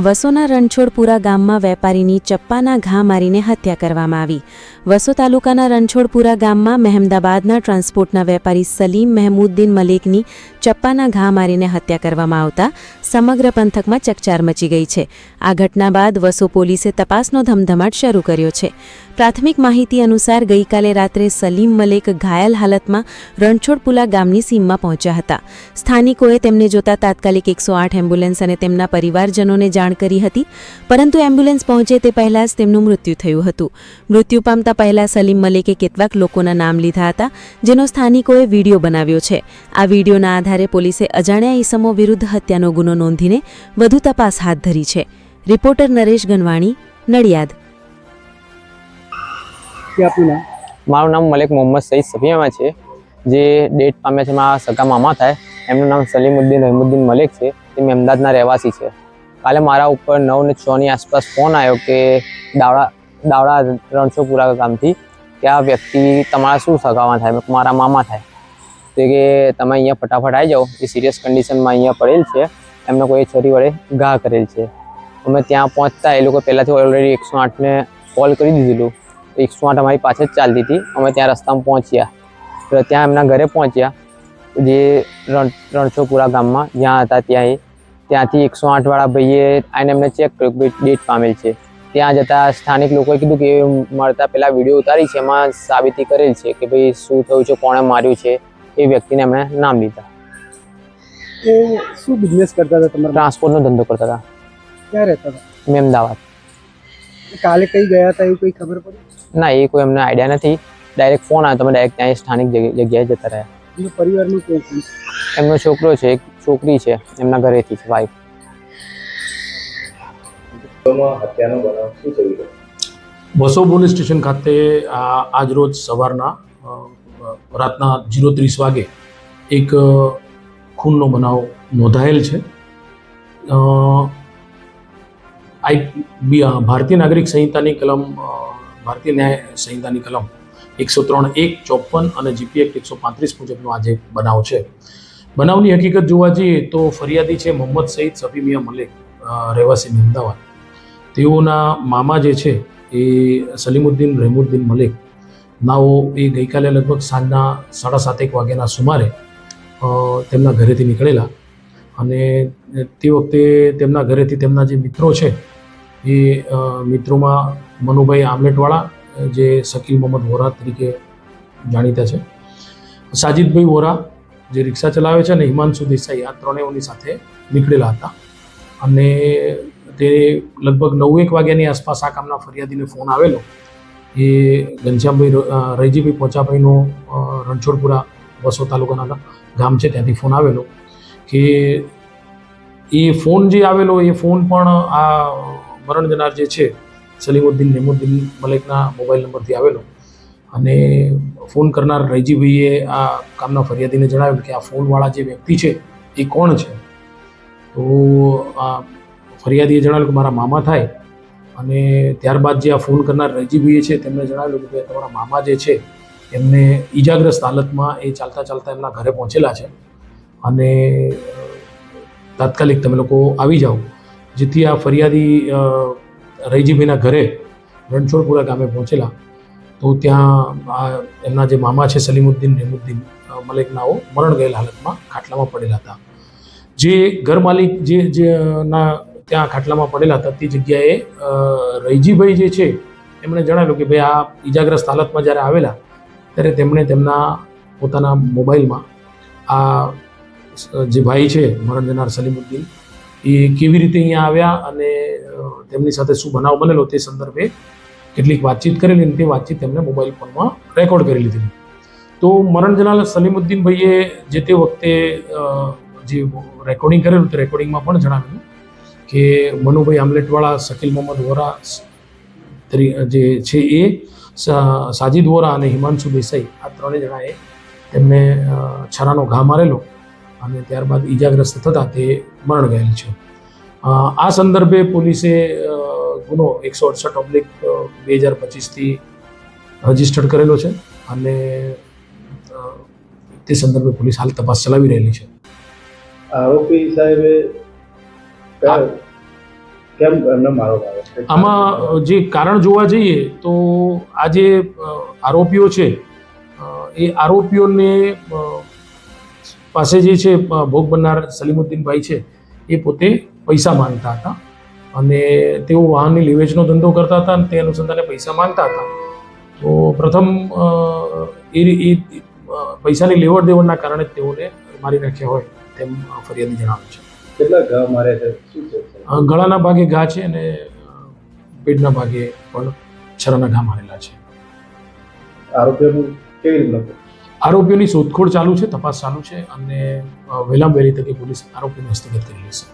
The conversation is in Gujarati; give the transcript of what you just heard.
વસોના રણછોડપુરા ગામમાં વેપારીની ચપ્પાના ઘા મારીને હત્યા કરવામાં આવી. વસો તાલુકાના રણછોડપુરા ગામમાં મહેમદાબાદના ટ્રાન્સપોર્ટના વેપારી સલીમ મહેમુદ્દીન મલેકની ચપ્પાના ઘા મારીને હત્યા કરવામાં આવતા સમગ્ર પંથકમાં ચકચાર મચી ગઈ છે. આ ઘટના બાદ વસો પોલીસે તપાસનો ધમધમાટ શરૂ કર્યો છે. પ્રાથમિક માહિતી અનુસાર ગઈકાલે રાત્રે સલીમ મલેક ઘાયલ હાલતમાં રણછોડપુલા ગામની સીમમાં પહોંચ્યા હતા. સ્થાનિકોએ તેમને જોતા તાત્કાલિક એકસો આઠ એમ્બ્યુલન્સ અને તેમના પરિવારજનોને જાણ કરી હતી, પરંતુ એમ્બ્યુલન્સ પહોંચે તે પહેલાં જ તેમનું મૃત્યુ થયું હતું. મૃત્યુ પામતા પહેલાં સલીમ મલેકે કેટલાક લોકોના નામ લીધા હતા, જેનો સ્થાનિકોએ વીડિયો બનાવ્યો છે. આ વિડીયોના આધારે પોલીસે અજાણ્યા ઈસમો વિરુદ્ધ હત્યાનો ગુનો નોંધીને વધુ તપાસ હાથ ધરી છે. રિપોર્ટર નરેશ ગનવાણી નડિયાદ. કે આપનું નામ? મારું નામ મલેક મોહમ્મદ સઈદ સફિયામાં છે. જે ડેટ પામ્યા છે મારા સગા મામા થાય. એમનું નામ સલીમુદ્દીન રહેમુદ્દીન મલેક છે. તે મહેમદાદના રહેવાસી છે. કાલે મારા ઉપર નવ ને છની આસપાસ ફોન આવ્યો કે દાવડા દાવડા રણછોપુરા ગામથી કે આ વ્યક્તિ તમારા શું સગામાં થાય? મારા મામા થાય. તે કે તમે અહીંયા ફટાફટ આવી જાઓ. એ સિરિયસ કન્ડિશનમાં અહીંયા પડેલ છે. એમને કોઈ છરી વડે ઘા કરેલ છે. અમે ત્યાં પહોંચતા એ લોકો પહેલાંથી ઓલરેડી એકસો આઠને કોલ કરી દીધેલું. એકસો આઠ અમારી પાછળ જ ચાલતી હતી. અમે ત્યાં રસ્તામાં પહોંચ્યા. તો ત્યાં એમના ઘરે પહોંચ્યા. જે રણ, રણછોપુરા ગામમાં જ્યાં હતા ત્યાં એ ત્યાંથી એકસો આઠવાળા ભાઈએ આવીને એમને ચેક કર્યું કે ડેટ પામેલ છે. ત્યાં જતાં સ્થાનિક લોકોએ કીધું કે મળતા પહેલાં વીડિયો ઉતારી છે. એમાં સાબિતી કરેલ છે કે ભાઈ શું થયું છે, કોણે માર્યું છે એ વ્યક્તિને એમણે નામ લીધા એ શું બિઝનેસ કરતા હતા તમારા ટ્રાન્સપોર્ટનો ધંધો કરતા હતા. ક્યાં રહેતા હતા? અમદાવાદ. કાલે કઈ ગયા હતા એવું કઈ ખબર પડી? ના એ કોઈ અમને આઈડિયા નથી. ડાયરેક્ટ ફોન આવ્યો તમે ડાયરેક્ટ ત્યાં સ્થાનિક જગ્યાએ જતા રહ્યા. એમના પરિવારનું કોઈ છે? એમનો છોકરો છે એક છોકરી છે એમના ઘરેથી છે વાઈફ હત્યાનો બનાવ શું થયું છે બસો પોલીસ સ્ટેશન ખાતે આજ આજરોજ સવારના રાતના જીરો ત્રીસ વાગે એક ખૂનનો બનાવ નોંધાયેલ છે. આઈ, બી ભારતીય નાગરિક સંહિતાની કલમ ભારતીય ન્યાય સંહિતાની કલમ એકસો ત્રણ એક ચોપન અને જીપી એક્ટ એકસો પાંત્રીસ મુજબનો આજે બનાવ છે. બનાવની હકીકત જોવા જઈએ તો ફરિયાદી છે મોહમ્મદ સઈદ સફીમિયા મલિક રહેવાસી અમદાવાદ. તેઓના મામા જે છે એ સલીમુદ્દીન રહેમુદ્દીન મલિક. નાઓ એ ગઈકાલે લગભગ સાંજના સાડા સાતેક વાગ્યાના સુમારે તેમના ઘરેથી નીકળેલા અને તે વખતે તેમના ઘરેથી તેમના જે મિત્રો છે, એ મિત્રોમાં મનુભાઈ આમલેટવાળા જે શકીલ મોહમ્મદ વોરા તરીકે જાણીતા છે. સાજિદભાઈ વોરા જે રિક્ષા ચલાવે છે અને હિમાંશુ દેસાઈ આ ત્રણેયની સાથે નીકળેલા હતા. અને તે લગભગ નવ એક વાગ્યાની આસપાસ આ કામના ફરિયાદીને ફોન આવેલો. એ ઘનશ્યામભાઈ રૈજીભાઈ પોચાભાઈનો રણછોડપુરા વસો તાલુકાના ગામ છે ત્યાંથી ફોન આવેલો કે એ ફોન જે આવેલો, એ ફોન પણ આ મરણ જનાર જે છે, સલીમુદ્દીન નેમુદ્દીન મલેકના મોબાઈલ નંબરથી આવેલો. અને ફોન કરનાર રૈજીભાઈએ આ કામના ફરિયાદીને જણાવ્યું કે આ ફોનવાળા જે વ્યક્તિ છે, એ કોણ છે? તો આ ફરિયાદીએ જણાવ્યું કે મારા મામા થાય. અને ત્યારબાદ જે આ ફોન કરનાર રૈજીભાઈએ છે તેમણે જણાવ્યું કે તમારા મામા જે છે એમને ઈજાગ્રસ્ત હાલતમાં એ ચાલતા ચાલતા એમના ઘરે પહોંચેલા છે. અને તાત્કાલિક તમે લોકો આવી જાઓ. જેથી આ ફરિયાદી અ, રૈજીભાઈના ઘરે રણછોડપુરા ગામે પહોંચેલા. તો ત્યાં આ એમના જે મામા છે સલીમુદ્દીન રેમુદ્દીન મલેકનાઓ મરણ ગયેલ હાલતમાં ખાટલામાં પડેલા હતા. જે ઘર માલિક જે ના ત્યાં ખાટલામાં પડેલા હતા તે જગ્યાએ રૈજીભાઈ જે છે એમણે જણાવ્યું કે ભાઈ આ ઈજાગ્રસ્ત હાલતમાં જ્યારે આવેલા ત્યારે તેમણે તેમના પોતાના મોબાઈલમાં આ જે ભાઈ છે મરણ જનાર સલીમુદ્દીન, એ કેવી રીતે અહીંયા આવ્યા અને તેમની સાથે શું બનાવ બનેલો તે સંદર્ભે કેટલીક વાતચીત કરેલી અને તે વાતચીત તેમણે મોબાઈલ ફોનમાં રેકોર્ડ કરી લીધેલી તો મરણ જનાર સલીમુદ્દીન ભાઈએ જે તે વખતે જે રેકોર્ડિંગ કરેલું તે રેકોર્ડિંગમાં પણ જણાવ્યું કે મનુભાઈ આમલેટવાળા, શકીલ મોહમ્મદ વોરા જે છે એ સાજિદ વોરા અને હિમાંશુ દેસાઈ આ ત્રણેય જણાએ તેમને છરાનો ઘા મારેલો અને ત્યારબાદ ઈજાગ્રસ્ત થતા તે મરણ ગયેલ છે. આ સંદર્ભે પોલીસે ગુનો એકસો અડસઠ ઓબ્લિક બે હજાર પચીસથી રજીસ્ટર્ડ કરેલો છે અને તે સંદર્ભે પોલીસ હાલ તપાસ ચલાવી રહેલી છે. આરોપી સાહેબે કેમ એમને આવ્યા આમાં જે કારણ જોવા જઈએ તો આ જે આરોપીઓ છે એ આરોપીઓને પાસે જે છે ભોગ બનનાર સલીમુદ્દીનભાઈ છે એ પોતે પૈસા માંગતા હતા. અને તેઓ વાહનની લીવેજનો ધંધો કરતા હતા અને તે અનુસંધાને પૈસા માંગતા હતા. તો પ્રથમ એ પૈસાની લેવડ દેવડના કારણે તેઓને મારી નાખ્યા હોય તેમ ફરિયાદી જણાવે છે. કેટલા ઘા માર્યા છે? ગળાના ભાગે ઘા છે અને પેટના ભાગે પણ છરાના ઘા મારેલા છે. આરોપીઓનું કેવી રીતના આરોપીઓની શોધખોળ ચાલુ છે તપાસ ચાલુ છે અને વહેલામાં વહેલી તકે પોલીસ આરોપીને હસ્તગત કરી લેશે.